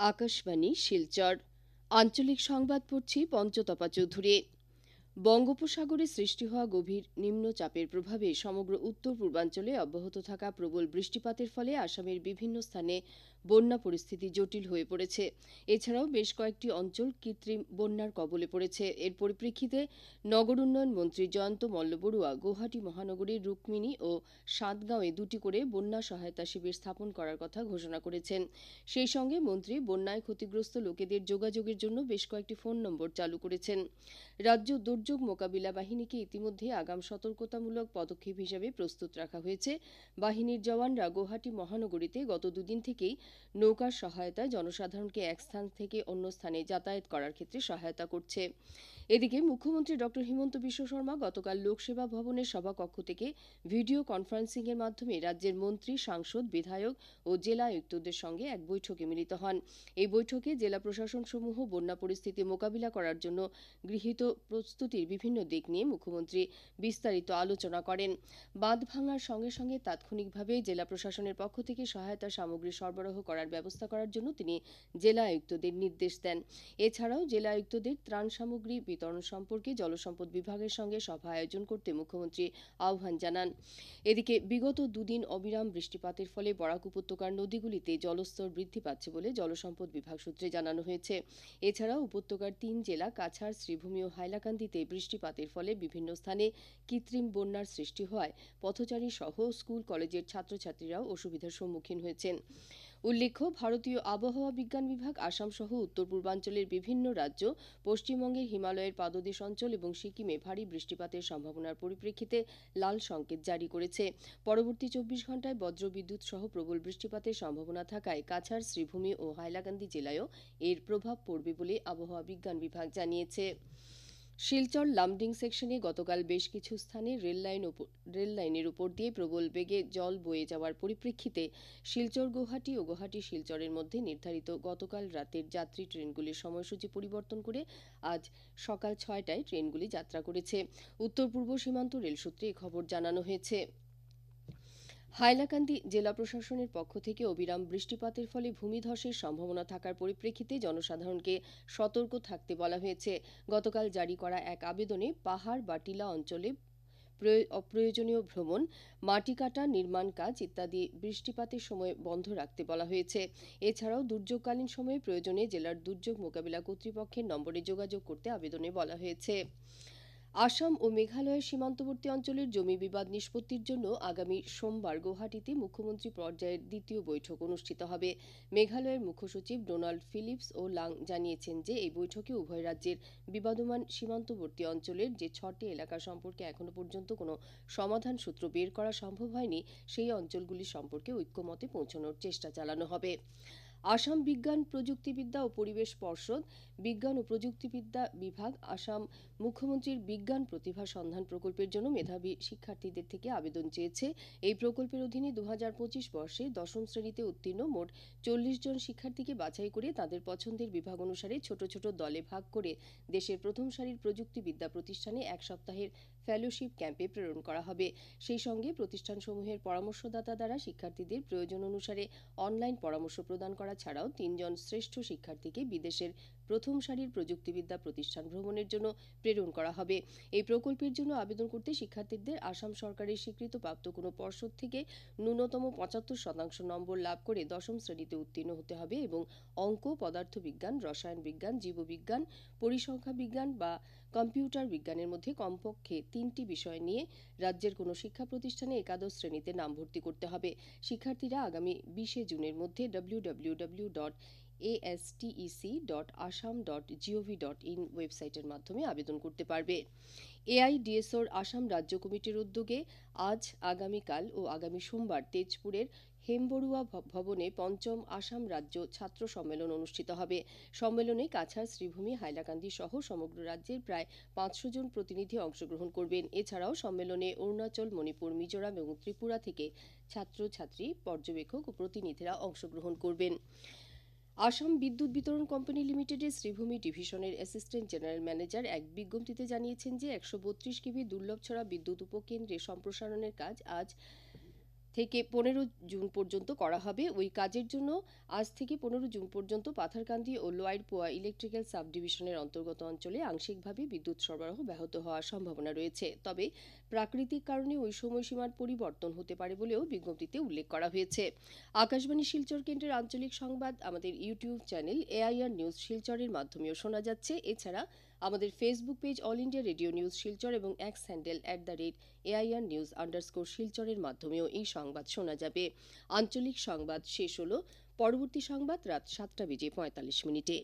আকাশবাণী শিলচর। আঞ্চলিক সংবাদ পড়ছি পঞ্চতপা চৌধুরী। বঙ্গোপসাগরে সৃষ্টি হওয়া গভীর নিম্নচাপের প্রভাবে সমগ্র উত্তর পূর্বাঞ্চলে অব্যাহত থাকা প্রবল বৃষ্টিপাতের ফলে আসামের বিভিন্ন স্থানে বন্যা পরিস্থিতি জটিল হয়ে পড়েছে। এছাড়াও বেশ কয়েকটি অঞ্চল কৃত্রিম বন্যার কবলে পড়েছে। এর পরিপ্রেক্ষিতে নগর উন্নয়ন মন্ত্রী জয়ন্ত মল্লবড়ুয়া গৌহাটি মহানগরীর রুকমিনী ও সাতগাঁওয়ে দুটি করে বন্যা সহায়তা শিবির স্থাপন করার কথা ঘোষণা করেছেন। সেই সঙ্গে মন্ত্রী বন্যায় ক্ষতিগ্রস্ত লোকেদের যোগাযোগের জন্য বেশ কয়েকটি ফোন নম্বর চালু করেছেন। রাজ্য দুর্যোগ মোকাবিলা বাহিনীকে ইতিমধ্যে আগাম সতর্কতামূলক পদক্ষেপ হিসেবে প্রস্তুত রাখা হয়েছে। বাহিনীর জওয়ানরা গৌহাটি মহানগরীতে গত দুদিন থেকেই নৌকার সহায়তায় জনসাধারণকে এক স্থান থেকে অন্য স্থানে যাতায়াত করার ক্ষেত্রে সহায়তা করছে। এদিকে মুখ্যমন্ত্রী ড. হিমন্ত বিশ্ব শর্মা গতকাল লোকসেবা ভবনের সভাকক্ষ থেকে ভিডিও কনফারেন্সিং এর মাধ্যমে রাজ্যের মন্ত্রী, সাংসদ, বিধায়ক ও জেলা আয়ুক্তদের সঙ্গে এক বৈঠকে মিলিত হন। এই বৈঠকে জেলা প্রশাসন সমূহ বন্যা পরিস্থিতি মোকাবিলা করার জন্য গৃহীত প্রস্তুতির বিভিন্ন দিক নিয়ে মুখ্যমন্ত্রী বিস্তারিত আলোচনা করেন। বাঁধ ভাঙার সঙ্গে সঙ্গে তাৎক্ষণিকভাবে জেলা প্রশাসনের পক্ষ থেকে সহায়তা সামগ্রী সরবরাহ করার ব্যবস্থা করার জন্য তিনি জেলা আয়ুক্তদের নির্দেশ দেন। এছাড়াও জেলা আয়ুক্তদের ত্রাণ সামগ্রী বিতরণ সম্পর্কে জলসম্পদ বিভাগের সঙ্গে সভা আয়োজন করতে মুখ্যমন্ত্রী আহ্বান জানান। এদিকে বিগত দুদিন অবিরাম বৃষ্টিপাতের ফলে বরাক উপত্যকার নদীগুলিতে জলস্তর বৃদ্ধি পাচ্ছে বলে জলসম্পদ বিভাগ সূত্রে জানানো হয়েছে। এছাড়াও উপত্যকার তিন জেলা কাছাড়, শ্রীভূমি ও হাইলাকান্দিতে বৃষ্টিপাতের ফলে বিভিন্ন স্থানে কৃত্রিম বন্যার সৃষ্টি হওয়ায় পথচারী সহ স্কুল, কলেজের ছাত্রছাত্রীরাও অসুবিধার সম্মুখীন হয়েছেন। উল্লেখ্য, ভারতীয় আবহাওয়া বিজ্ঞান বিভাগ, আসাম সহ উত্তর পূর্বাঞ্চলের বিভিন্ন রাজ্য, পশ্চিমবঙ্গের হিমালয়ের পাদদেশ অঞ্চল এবং সিকিমে ভারী বৃষ্টিপাতের সম্ভাবনার পরিপ্রেক্ষিতে লাল সংকেত জারি করেছে। পরবর্তী চব্বিশ ঘন্টায় বজ্রবিদ্যুৎ সহ প্রবল বৃষ্টিপাতের সম্ভাবনা থাকায় কাছাড়, শ্রীভূমি ও হাইলাকান্দি জেলায়ও এর প্রভাব পড়বে বলে আবহাওয়া বিজ্ঞান বিভাগ জানিয়েছে। শিলচর লামডিং সেকশনে গতকাল বেশ কিছু স্থানে রেললাইন রেল লাইনের উপর দিয়ে প্রবল বেগে জল বয়ে যাওয়ার পরিপ্রেক্ষিতে শিলচর, গুয়াহাটি ও গুয়াহাটি শিলচরের মধ্যে নির্ধারিত গতকাল রাতের যাত্রী ট্রেনগুলির সময়সূচি পরিবর্তন করে আজ সকাল ছয়টায় ট্রেনগুলি যাত্রা করেছে। উত্তর পূর্ব সীমান্ত রেল সূত্রে খবর জানানো হয়েছে। হাইলাকান্দি জেলা প্রশাসনের পক্ষ থেকে অবিরাম বৃষ্টিপাতের ফলে ভূমিধসের সম্ভাবনা থাকার পরিপ্রেক্ষিতে জনসাধারণকে সতর্ক থাকতে বলা হয়েছে। গতকাল জারি করা এক আবেদনে পাহাড় বা টিলা অঞ্চলে অপ্রয়োজনীয় ভ্রমণ, মাটি কাটা, নির্মাণ কাজ ইত্যাদি বৃষ্টিপাতের সময় বন্ধ রাখতে বলা হয়েছে। এছাড়াও দুর্যোগকালীন সময়ে প্রয়োজনে জেলার দুর্যোগ মোকাবিলা কর্তৃপক্ষের নম্বরে যোগাযোগ করতে আবেদনে বলা হয়েছে। আসাম ও মেঘালয়ের সীমান্তবর্তী অঞ্চলের জমি বিবাদ নিষ্পত্তির জন্য আগামী সোমবার গুয়াহাটিতে মুখ্যমন্ত্রী পর্যায়ের দ্বিতীয় বৈঠক অনুষ্ঠিত হবে। মেঘালয়ের মুখ্য সচিব ডোনাল্ড ফিলিপস ও লাং জানিয়েছেন যে, এই বৈঠকে উভয় রাজ্যের বিবাদমান সীমান্তবর্তী অঞ্চলের যে ছটি এলাকা সম্পর্কে এখনও পর্যন্ত কোনো সমাধান সূত্র বের করা সম্ভব হয়নি, সেই অঞ্চলগুলি সম্পর্কে ঐক্যমতে পৌঁছানোর চেষ্টা চালানো হবে। আসাম বিজ্ঞান প্রযুক্তিবিদ্যা ও পরিবেশ পর্ষদ, বিজ্ঞান ও প্রযুক্তিবিদ্যা বিভাগ, আসাম মুখ্যমন্ত্রীর বিজ্ঞান প্রতিভা সন্ধান প্রকল্পের জন্য মেধাবী শিক্ষার্থীদের থেকে আবেদন চেয়েছে। এই প্রকল্পের অধীনে দু হাজার পঁচিশ বর্ষে দশম শ্রেণীতে উত্তীর্ণ মোট চল্লিশ জন শিক্ষার্থীকে বাছাই করে তাদের পছন্দের বিভাগ অনুসারে ছোট ছোট দলে ভাগ করে দেশের প্রথম সারির প্রযুক্তিবিদ্যা প্রতিষ্ঠানে এক সপ্তাহের ফেলোশিপ ক্যাম্পে প্রেরণ করা হবে। সেই সঙ্গে প্রতিষ্ঠানসমূহের পরামর্শদাতা দ্বারা শিক্ষার্থীদের প্রয়োজন অনুসারে অনলাইন পরামর্শ প্রদান করা ছাড়াও তিনজন শ্রেষ্ঠ শিক্ষার্থীকে বিদেশের প্রথম সারির প্রযুক্তিবিদ্যা প্রতিষ্ঠান ভ্রমণের জন্য প্রেরণ করা হবে। এই প্রকল্পের জন্য আবেদন করতে শিক্ষার্থীদের আসাম সরকারের স্বীকৃতপ্রাপ্ত কোনো পর্ষদ থেকে ন্যূনতম পঁচাত্তর শতাংশ নম্বর লাভ করে দশম শ্রেণীতে উত্তীর্ণ হতে হবে এবং অঙ্ক, পদার্থবিজ্ঞান, রসায়ন বিজ্ঞান, জীববিজ্ঞান পরিসংখ্যা বিজ্ঞান বা কম্পিউটার বিজ্ঞানের মধ্যে কমপক্ষে তিনটি বিষয় নিয়ে রাজ্যের কোনো শিক্ষা প্রতিষ্ঠানে একাদশ শ্রেণীতে নাম ভর্তি করতে হবে। শিক্ষার্থীরা আগামী বিশে জুনের মধ্যে W ASTEC dot Assam dot GOV dot in ওয়েবসাইটের মাধ্যমে আবেদন করতে পারবে। এআইডিএসওর আসাম রাজ্য কমিটির উদ্যোগে আজ, আগামীকাল ও আগামী সোমবার তেজপুরের হেমবড়ুয়া ভবনে পঞ্চম আসাম রাজ্য ছাত্র সম্মেলন অনুষ্ঠিত হবে। সম্মেলনে কাছাড়, শ্রীভূমি, হাইলাকান্দি সহ সমগ্র রাজ্যের প্রায় পাঁচশো জন প্রতিনিধি অংশগ্রহণ করবেন। এছাড়াও সম্মেলনে অরুণাচল, মণিপুর, মিজোরাম এবং ত্রিপুরা থেকে ছাত্রছাত্রী, পর্যবেক্ষক ও প্রতিনিধিরা অংশগ্রহণ করবেন। আসাম বিদ্যুৎ বিতরণ কোম্পানি লিমিটেডের শ্রীভূমি ডিভিশনের অ্যাসিস্ট্যান্ট জেনারেল ম্যানেজার এক বিজ্ঞপ্তিতে জানিয়েছেন যে একশো বত্রিশ কেভি দুর্লভ ছড়া বিদ্যুৎ উপকেন্দ্রে সম্প্রসারণের কাজ আজ থেকে পনেরো জুন পর্যন্ত করা হবে। ওই কাজের জন্য আজ থেকে পনেরো জুন পর্যন্ত পাথারকান্দি ও লোয়ার পোয়া ইলেকট্রিক্যাল সাব ডিভিশনের অন্তর্গত অঞ্চলে আংশিকভাবে বিদ্যুৎ সরবরাহ ব্যাহত হওয়ার সম্ভাবনা রয়েছে। তবে প্রাকৃতিক কারণে ওই সময়সীমার পরিবর্তন হতে পারে বলেও বিজ্ঞপ্তিতে উল্লেখ করা হয়েছে। আকাশবাণী শিলচর কেন্দ্রের আঞ্চলিক সংবাদ, আমাদের ইউটিউব চ্যানেল এআইআর নিউজ শিলচরের মাধ্যমেও শোনা যাচ্ছে। এছাড়া আমাদের Facebook page All India Radio News Silchar এবং X handle at the rate AIR news underscore শিলচরের মাধ্যমেও এই সংবাদ শোনা যাবে। আঞ্চলিক সংবাদ শেষ হল, পরবর্তী সংবাদ রাত সাতটা বেজে পঁয়তাল্লিশ মিনিটে।